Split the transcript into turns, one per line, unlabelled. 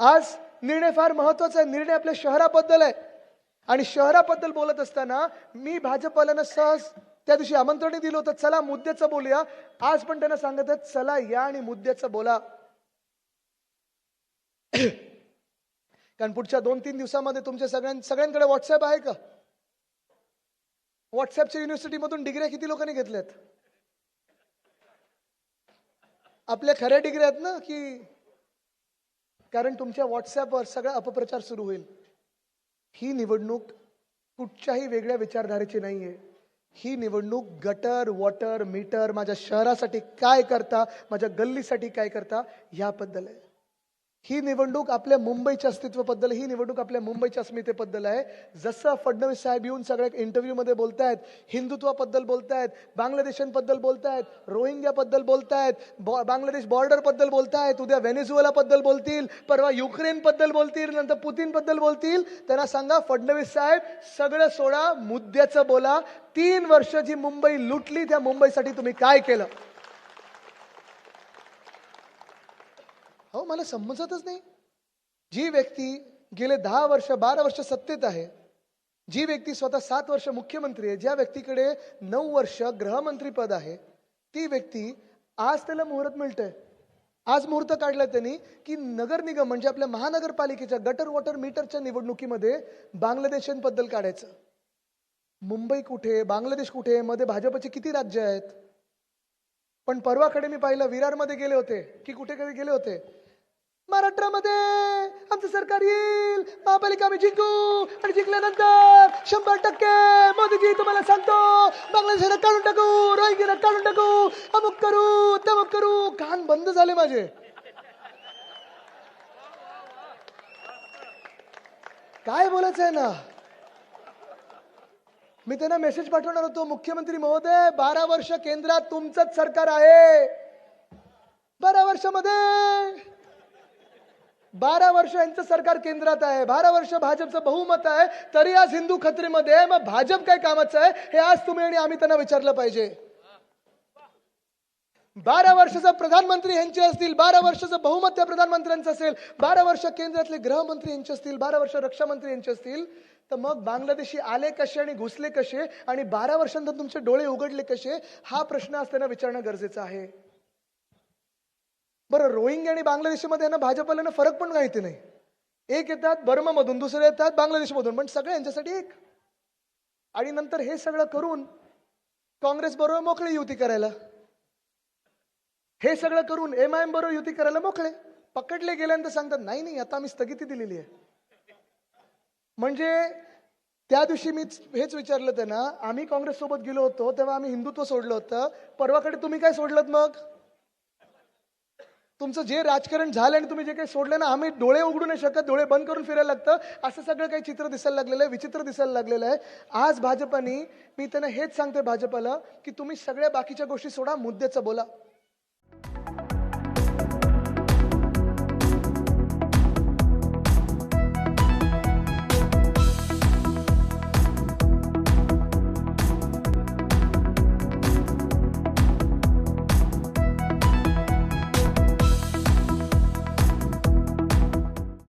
आज निर्णय फार महत्त्वाचा आहे. निर्णय आपल्या शहराबद्दल आहे. आणि शहराबद्दल बोलत असताना मी भाजपवाल्यांना सहज त्या दिवशी आमंत्रणही दिलं होतं. चला मुद्द्याचं बोलूया. आज पण त्यांना सांगत आहेत चला या आणि मुद्द्याचं बोला. कारण पुढच्या दोन तीन दिवसामध्ये तुमच्या सगळ्यां सगळ्यांकडे व्हॉट्सअप आहे का? व्हॉट्सअपच्या युनिव्हर्सिटीमधून डिग्र्या किती लोकांनी घेतल्यात? आपल्या खऱ्या डिग्र्या आहेत ना की कारण तुमच्या व्हॉट्सॲपवर सगळा अपप्रचार सुरू होईल. ही निवडणूक कुठच्याही वेगळ्या विचारधारेची नाही आहे ही निवडणूक गटर वॉटर मीटर माझ्या शहरासाठी काय करता माझ्या गल्लीसाठी काय करता ह्याबद्दल आहे. ही निवडणूक आपल्या मुंबईच्या अस्तित्वाबद्दल ही निवडणूक आपल्या मुंबईच्या अस्मितेबद्दल आहे. जसं फडणवीस साहेब येऊन सगळ्या इंटरव्ह्यूमध्ये बोलतायत हिंदुत्वाबद्दल बोलतायत बांगलादेशांबद्दल बोलतायत रोहिंग्याबद्दल बोलतायत बॉ- बांगलादेश बॉर्डरबद्दल बोलतायत उद्या व्हेनेझुएलाबद्दल बोलतील परवा युक्रेनबद्दल बोलतील नंतर पुतीनबद्दल बोलतील. त्यांना सांगा फडणवीस साहेब सगळं सोडा मुद्द्याचं बोला. तीन वर्ष जी मुंबई लुटली त्या मुंबईसाठी तुम्ही काय केलं? मला समजतच नाही. जी व्यक्ती गेले दहा वर्ष बारा वर्ष सत्तेत आहे जी व्यक्ती स्वतः सात वर्ष मुख्यमंत्री आहे ज्या व्यक्तीकडे नऊ वर्ष गृहमंत्री पद आहे ती व्यक्ती आज त्याला मुहूर्त मिळतंय. आज मुहूर्त काढलाय त्यांनी की नगर निगम म्हणजे आपल्या महानगरपालिकेच्या गटर वॉटर मीटरच्या निवडणुकीमध्ये बांगलादेशांबद्दल काढायचं. मुंबई कुठे बांगलादेश कुठे मध्ये भाजपचे किती राज्य आहेत? पण परवाकडे मी पाहिलं विरारमध्ये गेले होते की कुठे कधी गेले होते. महाराष्ट्रामध्ये आमचं सरकार येईल. महापालिका आम्ही जिंकू. आणि जिंकल्यानंतर शंभर टक्के मोदीजी तुम्हाला सांगतो बांगलादेशाला काढून टाकू रोहिंग्याला काढून टाकू. अमुक करू तमुक करू. कान बंद झाले माझे. काय बोलायचं आहे ना? मी त्यांना मेसेज पाठवणार होतो मुख्यमंत्री महोदय बारा वर्ष केंद्रात तुमचंच सरकार आहे. बारा वर्षामध्ये बारा वर्ष यांचं सरकार केंद्रात आहे. बारा वर्ष भाजपचं बहुमत आहे. तरी आज हिंदू खत्रीमध्ये आहे. मग भाजप काय कामाचं आहे? हे आज तुम्ही आणि आम्ही त्यांना विचारलं पाहिजे. बारा वर्षाचा प्रधानमंत्री यांचे असतील बारा वर्षाचं बहुमत त्या प्रधानमंत्र्यांचं असेल बारा वर्ष केंद्रातले गृहमंत्री यांचे असतील बारा वर्ष रक्षामंत्री यांचे असतील तर मग बांगलादेशी आले कसे आणि घुसले कसे आणि बारा वर्षांनंतर तुमचे डोळे उघडले कसे? हा प्रश्न आज त्यांना विचारणं गरजेचं आहे. बरं रोहिंग्या आणि बांगलादेशमध्ये यांना भाजपवाल्यांना फरक पण माहिती नाही. एक येतात बर्मामधून दुसरे येतात बांगलादेशमधून पण सगळे यांच्यासाठी एक. आणि नंतर हे सगळं करून काँग्रेस बरोबर मोकळे युती करायला. हे सगळं करून एम आय एम बरोबर युती करायला मोकळे. पकडले गेल्यानंतर सांगतात नाही नाही आता आम्ही स्थगिती दिलेली आहे. म्हणजे त्या दिवशी मी हेच विचारलं त्यांना आम्ही काँग्रेस सोबत गेलो होतो तेव्हा आम्ही हिंदुत्व सोडलं होतं. परवाकडे तुम्ही काय सोडलं मग? तुमचं जे राजकारण झालं आणि तुम्ही जे काही सोडलं ना आम्ही डोळे उघडू नाही शकत डोळे बंद करून फिरायला लागतं. असं सगळं काही चित्र दिसायला लागलेलं आहे विचित्र दिसायला लागलेलं आहे. आज भाजपानी मी त्यांना हेच सांगते भाजपाला की तुम्ही सगळ्या बाकीच्या गोष्टी सोडा मुद्द्याचं बोला.